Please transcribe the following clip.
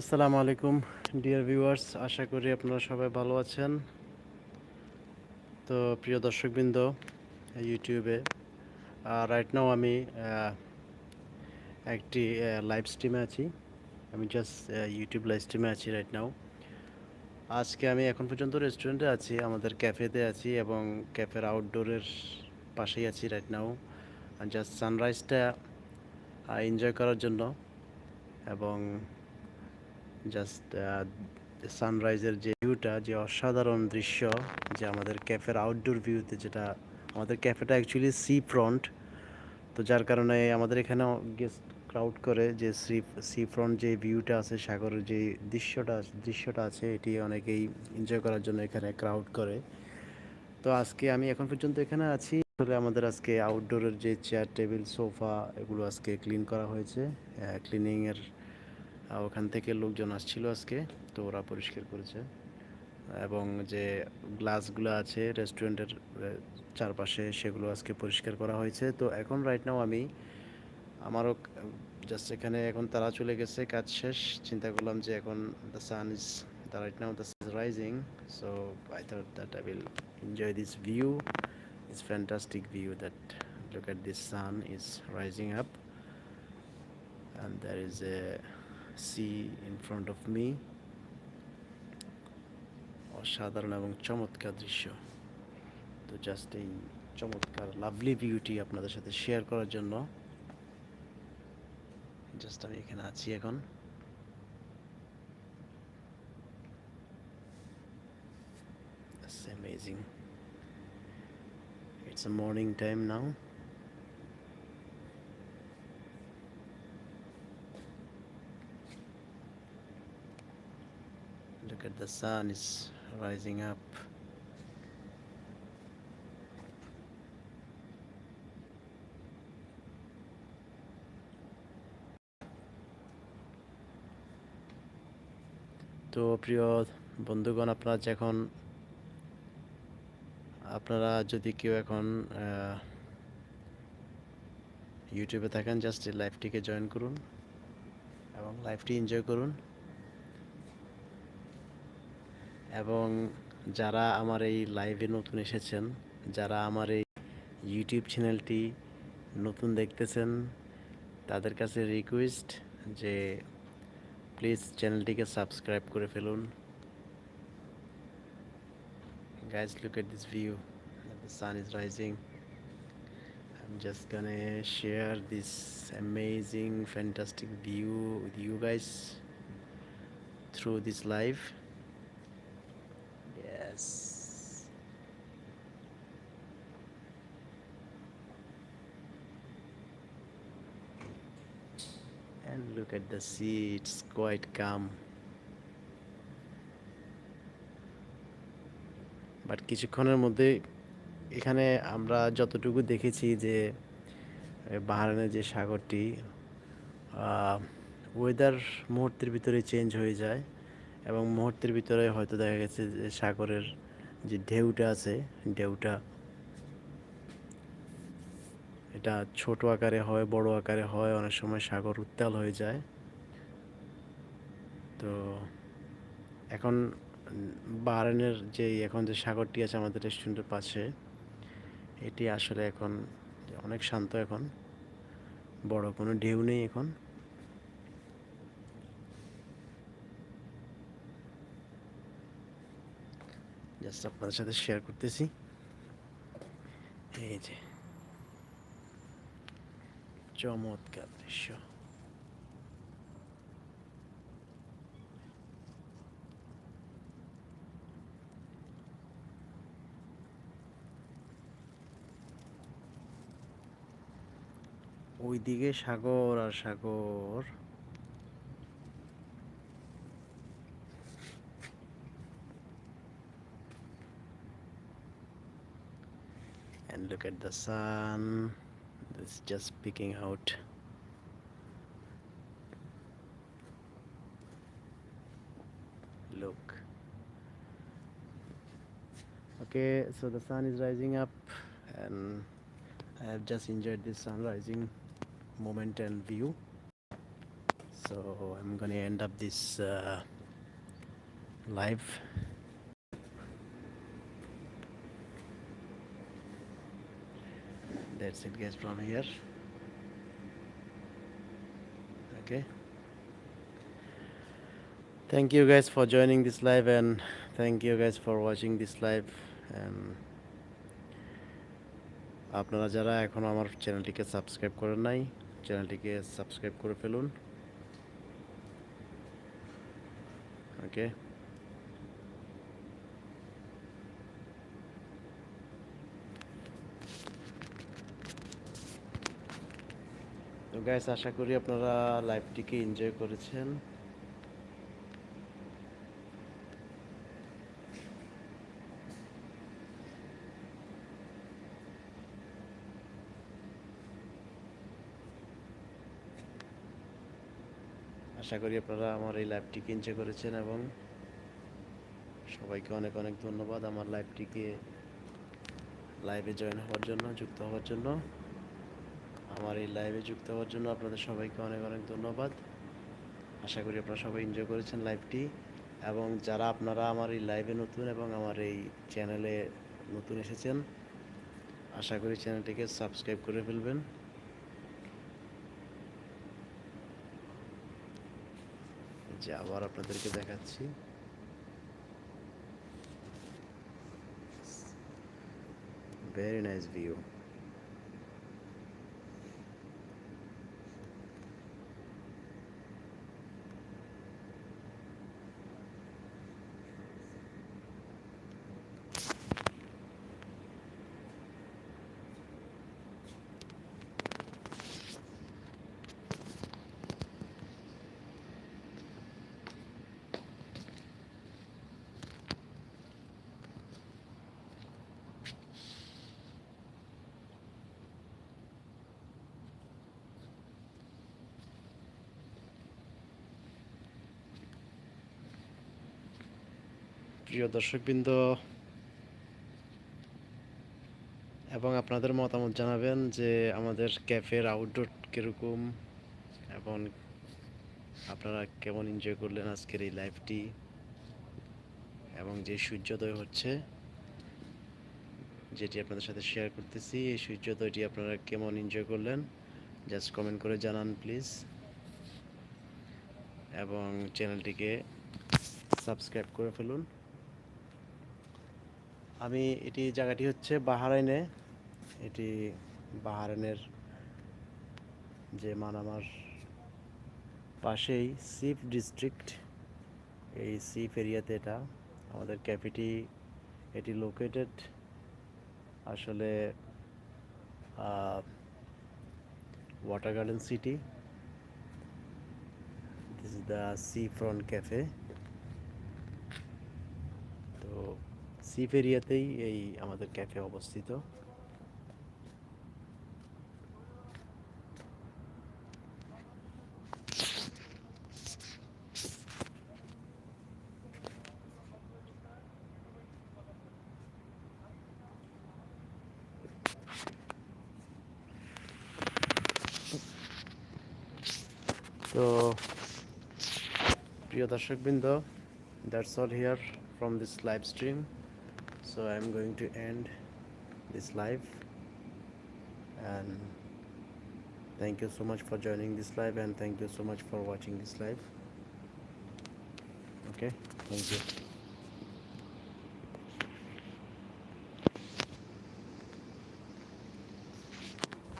আসসালামু আলাইকুম, dear viewers, আশা করি আপনারা সবাই ভালো আছেন। তো প্রিয় দর্শকবৃন্দ, ইউটিউবে রাইট নাও আমি একটি লাইভ স্ট্রিমে আছি। আমি জাস্ট ইউটিউব লাইভ স্ট্রিমে আছি রাইট নাও আজকে আমি এখন পর্যন্ত রেস্টুরেন্টে আছি, আমাদের ক্যাফেতে আছি এবং ক্যাফের আউটডোরের পাশেই আছি রাইট নাও জাস্ট সানরাইজটা এনজয় করার জন্য এবং জাস্ট সানরাইজের যে ভিউটা যে অসাধারণ দৃশ্য, যে আমাদের ক্যাফের আউটডোর ভিউতে যেটা, আমাদের ক্যাফেটা অ্যাকচুয়ালি সি ফ্রন্ট তো যার কারণে আমাদের এখানে গেস্ট ক্রাউড করে যে সি সি ফ্রন্ট যে ভিউটা আছে, সাগরের যে দৃশ্যটা দৃশ্যটা আছে, এটি অনেকেই এনজয় করার জন্য এখানে ক্রাউড করে। তো আজকে আমি এখন পর্যন্ত এখানে আছি। আসলে আমাদের আজকে আউটডোরের যে চেয়ার টেবিল সোফা এগুলো আজকে ক্লিন করা হয়েছে। ক্লিনিংয়ের ওখান থেকে লোকজন আসছিল আজকে, তো ওরা পরিষ্কার করেছে। এবং যে গ্লাসগুলো আছে রেস্টুরেন্টের চারপাশে সেগুলো আজকে পরিষ্কার করা হয়েছে। তো এখন রাইট নাও আমি, আমারও জাস্ট এখানে এখন তারা চলে গেছে, কাজ শেষ। চিন্তা করলাম যে এখন the sun is the right now the sun is rising so I thought that I will enjoy this view is fantastic view that look at this sun is rising up and there is a sea in front of me অসাধারণ এবং চমৎকার দৃশ্য তো just এই চমৎকার lovely ভিউটি আপনাদের সাথে share করার জন্য জাস্ট আমি এখানে আছি এখন That's amazing. It's a morning time now. Look at the sun is rising up. তো প্রিয় বন্ধুগণ, আপনারা যখন, আপনারা যদি কেউ এখন ইউটিউবে থাকেন জাস্ট লাইভটিকে জয়েন করুন এবং লাইভটি এনজয় করুন এবং যারা আমার এই লাইভে নতুন এসেছেন, যারা আমার এই ইউটিউব চ্যানেলটি নতুন দেখতেছেন, তাদের কাছে রিকোয়েস্ট যে প্লিজ চ্যানেলটিকে সাবস্ক্রাইব করে ফেলুন। Guys look at this view sun is rising just gonna share this amazing fantastic view with you guys through this life and look at the sea it's quite calm. But কিছুক্ষণের মধ্যে এখানে আমরা যতটুকু দেখেছি যে বাহারানের যে সাগরটি ওয়েদার মুহূর্তের ভিতরে চেঞ্জ হয়ে যায় এবং মুহূর্তের ভিতরে হয়তো দেখা গেছে যে সাগরের যে ঢেউটা আছে, ঢেউটা এটা ছোট আকারে হয়, বড় আকারে হয়, অনেক সময় সাগর উত্তাল হয়ে যায়। তো এখন বাহারানের যে, এখন যে সাগরটি আছে আমাদের রেস্টুরেন্টের পাশে, এটি আসলে এখন অনেক শান্ত এখন। বড় কোনো ঢেউ নেই এখন। জাস্ট আপনাদের সাথে শেয়ার করতেছি। এই যে। চমৎকার দৃশ্য ওইদিকে সাগর আর সাগর and look at the sun. It's just peeking out. Look. Okay so the sun is rising up and I have just enjoyed this sun rising moment and view. So i'm gonna end up this uh, live that's it guys from here okay thank you guys for joining this live and thank you guys for watching this live and আপনারা যারা এখনও আমার চ্যানেলটিকে subscribe করেন নাই চ্যানেলটিকে subscribe করে ফেলুন ওকে তো আশা করি আপনারা লাইভটিকে এনজয় করেছেন। আশা করি আপনারা আমার এই লাইভটিকে এনজয় করেছেন এবং সবাইকে অনেক অনেক ধন্যবাদ আমার লাইভটিকে লাইভে জয়েন হওয়ার জন্য, যুক্ত হওয়ার জন্য। আমার এই লাইভে যুক্ত হওয়ার জন্য আপনাদের সবাইকে অনেক অনেক ধন্যবাদ। আশা করি আপনারা সবাই এনজয় করেছেন লাইভটি এবং যারা আপনারা আমার এই লাইভে নতুন এবং আমার এই চ্যানেলে নতুন এসেছেন, আশা করি চ্যানেলটিকে সাবস্ক্রাইব করে ফেলবেন। যে আবার আপনাদেরকে দেখাচ্ছি। ভেরি নাইস ভিউ প্রিয় দর্শকবৃন্দ, এবং আপনাদের মতামত জানাবেন যে আমাদের ক্যাফের আউটডোর কীরকম, এবং আপনারা কেমন এনজয় করলেন আজকের এই লাইফটি এবং যে সূর্যোদয় হচ্ছে, যেটি আপনাদের সাথে শেয়ার করতেছি, এই সূর্যোদয়টি আপনারা কেমন এনজয় করলেন জাস্ট কমেন্ট করে জানান প্লিজ এবং চ্যানেলটিকে সাবস্ক্রাইব করে ফেলুন। আমি এটি জায়গাটি হচ্ছে বাহারাইনে। এটি বাহারাইনের যে মানামার পাশেই সিফ ডিস্ট্রিক্ট। এই সিফ এরিয়াতে এটা আমাদের ক্যাফেটি, এটি লোকেটেড আসলে water garden city this is the sea front cafe তো সিফ এরিয়াতেই এই আমাদের ক্যাফে অবস্থিত। তো, প্রিয় দর্শকবৃন্দ that's all here from this live stream. So i'm going to end this live. And thank you so much for joining this live and thank you so much for watching this live. Okay? Thank you